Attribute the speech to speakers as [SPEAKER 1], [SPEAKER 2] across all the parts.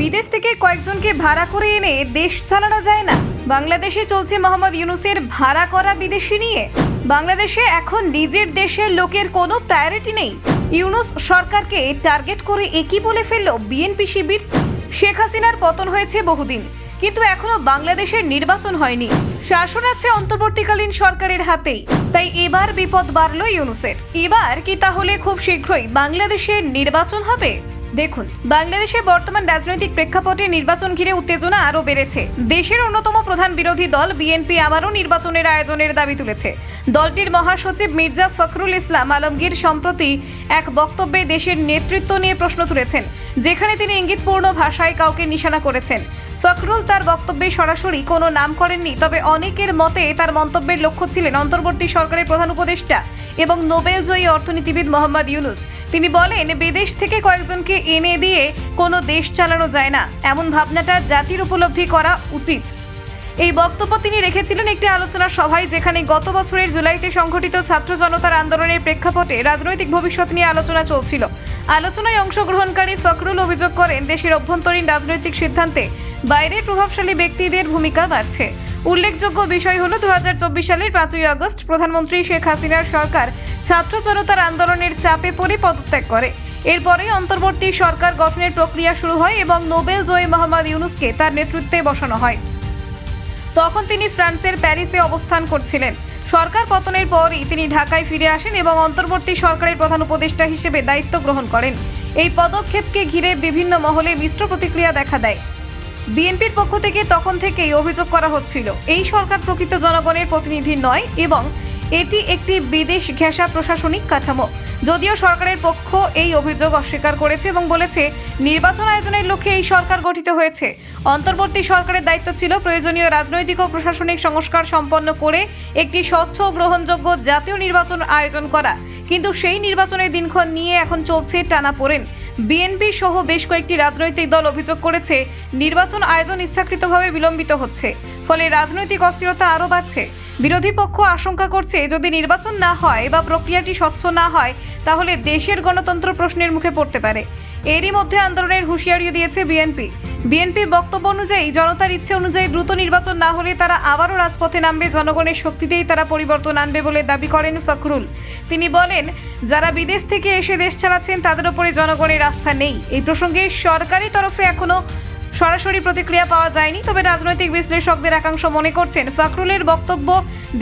[SPEAKER 1] বিদেশ থেকে কয়েকজনকে ভাড়া করে এনে দেশ চালানো যায় না। বাংলাদেশে চলছে মোহাম্মদ ইউনুসের ভাড়া করা বিদেশি নিয়ে। বাংলাদেশে এখন নিজের দেশের লোকের কোনো প্রায়োরিটি নেই। ইউনুস সরকারকে টার্গেট করে একই বলে ফেলল বিএনপি শিবির। শেখ হাসিনার পতন হয়েছে বহুদিন, কিন্তু এখনও বাংলাদেশের নির্বাচন হয়নি। শাসন আছে অন্তর্বর্তীকালীন সরকারের হাতেই, তাই এবার বিপদ বাড়ল ইউনুসের। এবার কি তাহলে খুব শীঘ্রই বাংলাদেশের নির্বাচন হবে? দেখুন, বাংলাদেশের বর্তমান রাজনৈতিক প্রেক্ষাপটে নির্বাচন ঘিরে উত্তেজনা আরও বেড়েছে। দেশের অন্যতম প্রধান বিরোধী দল বিএনপি আবারও নির্বাচনের আয়োজনের দাবি তুলেছে। দলটির মহাসচিব মির্জা ফখরুল ইসলাম আলমগীর সম্প্রতি এক বক্তব্যে দেশের নেতৃত্ব নিয়ে প্রশ্ন তুলেছেন, যেখানে তিনি ইঙ্গিতপূর্ণ ভাষায় কাউকে নিশানা করেছেন। ফখরুল তার বক্তব্যে সরাসরি কোনো নাম করেননি, তবে অনেকের মতে তার মন্তব্যের লক্ষ্য ছিলেন অন্তর্বর্তী সরকারের প্রধান উপদেষ্টা এবং নোবেল জয়ী অর্থনীতিবিদ মোহাম্মদ ইউনুস। তিনি বলেন, বিদেশ থেকে কয়েকজনকে এনে দিয়ে কোনো দেশ চালানো যায় না। এমন ভাবনাটা জাতির উপলব্ধি করা উচিত। এই বক্তব্য তিনি রেখেছিলেন একটি আলোচনা সভায়, যেখানে গত বছরের জুলাইতে সংঘটিত ছাত্র জনতার আন্দোলনের প্রেক্ষাপটে রাজনৈতিক ভবিষ্যৎ নিয়ে আলোচনা চলছিল। আলোচনায় অংশগ্রহণকারী ফখরুল অভিযোগ করেন, দেশের অভ্যন্তরীণ রাজনৈতিক সিদ্ধান্তে বাইরের প্রভাবশালী ব্যক্তিদের ভূমিকা বাড়ছে। উল্লেখযোগ্য বিষয় হলো দু হাজার চব্বিশ সালের পাঁচই আগস্ট প্রধানমন্ত্রী শেখ হাসিনার সরকার ছাত্র জনতার আন্দোলনের চাপে পড়ে পদত্যাগ করে। এরপরেই অন্তর্বর্তী সরকার গঠনের প্রক্রিয়া শুরু হয় এবং নোবেল জয়ী মোহাম্মদ ইউনুসকে তার নেতৃত্বে বসানো হয়। তখন তিনি ফ্রান্সের প্যারিসে অবস্থান করছিলেন। সরকার পতনের পরই তিনি ঢাকায় ফিরে আসেন এবং অন্তর্বর্তী সরকারের প্রধান উপদেষ্টা হিসেবে দায়িত্ব গ্রহণ করেন। এই পদক্ষেপকে ঘিরে বিভিন্ন মহলে মিশ্র প্রতিক্রিয়া দেখা দেয়। বিএনপির পক্ষ থেকে তখন থেকেই অভিযোগ করা হচ্ছিল, এই সরকার প্রকৃত জনগণের প্রতিনিধি নয় এবং এটি একটি বিদেশ ঘেঁষা প্রশাসনিক কাঠামো। যদিও সরকারের পক্ষ এই অভিযোগ অস্বীকার করেছে এবং বলেছে, নির্বাচন আয়োজনের লক্ষ্যে এই সরকার গঠিত হয়েছে। অন্তর্বর্তী সরকারের দায়িত্ব ছিল প্রয়োজনীয় রাজনৈতিক ও প্রশাসনিক সংস্কার সম্পন্ন করে একটি স্বচ্ছ গ্রহণযোগ্য জাতীয় নির্বাচন আয়োজন করা। কিন্তু সেই নির্বাচনের দিনক্ষণ নিয়ে এখন চলছে টানাপোড়েন বিএনপি সহ বেশ কয়েকটি রাজনৈতিক দল অভিযোগ করেছে, নির্বাচন আয়োজন ইচ্ছাকৃতভাবে বিলম্বিত হচ্ছে। ফলে রাজনৈতিক অস্থিরতা আরও বাড়ছে। বিরোধী পক্ষ আশঙ্কা করছে, যদি নির্বাচন না হয় বা প্রক্রিয়াটি স্বচ্ছ না হয়, তাহলে দেশের গণতন্ত্র প্রশ্নের মুখে পড়তে পারে। এরই মধ্যে আন্দোলনের হুঁশিয়ারিও দিয়েছে বিএনপি। বিএনপির বক্তব্য অনুযায়ী, জনতার ইচ্ছে অনুযায়ী দ্রুত নির্বাচন না হলে তারা আবারও রাজপথে নামবে। জনগণের শক্তিতেই তারা পরিবর্তন আনবে বলে দাবি করেন ফখরুল। তিনি বলেন, যারা বিদেশ থেকে এসে দেশ চালাচ্ছেন, তাদের উপরে জনগণের আস্থা নেই। এই প্রসঙ্গে সরকারি তরফে এখনও সরাসরি প্রতিক্রিয়া পাওয়া যায়নি, তবে রাজনৈতিক বিশ্লেষকদের একাংশ মনে করছেন ফখরুলের বক্তব্য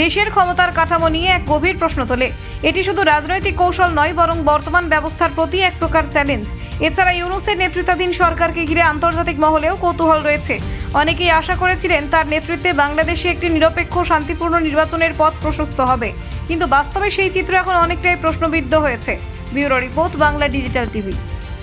[SPEAKER 1] দেশের ক্ষমতার কাঠামো নিয়ে এক গভীর প্রশ্ন তোলে। এটি শুধু রাজনৈতিক কৌশল নয়, বরং বর্তমান ব্যবস্থার প্রতি এক প্রকার চ্যালেঞ্জ এছাড়া ইউনুসের নেতৃত্বাধীন সরকারকে ঘিরে আন্তর্জাতিক মহলেও কৌতূহল রয়েছে। অনেকেই আশা করেছিলেন তার নেতৃত্বে বাংলাদেশে একটি নিরপেক্ষ, শান্তিপূর্ণ নির্বাচনের পথ প্রশস্ত হবে। কিন্তু বাস্তবে সেই চিত্র এখন অনেকটাই প্রশ্নবিদ্ধ হয়েছে। Bureau report, Bangla digital TV.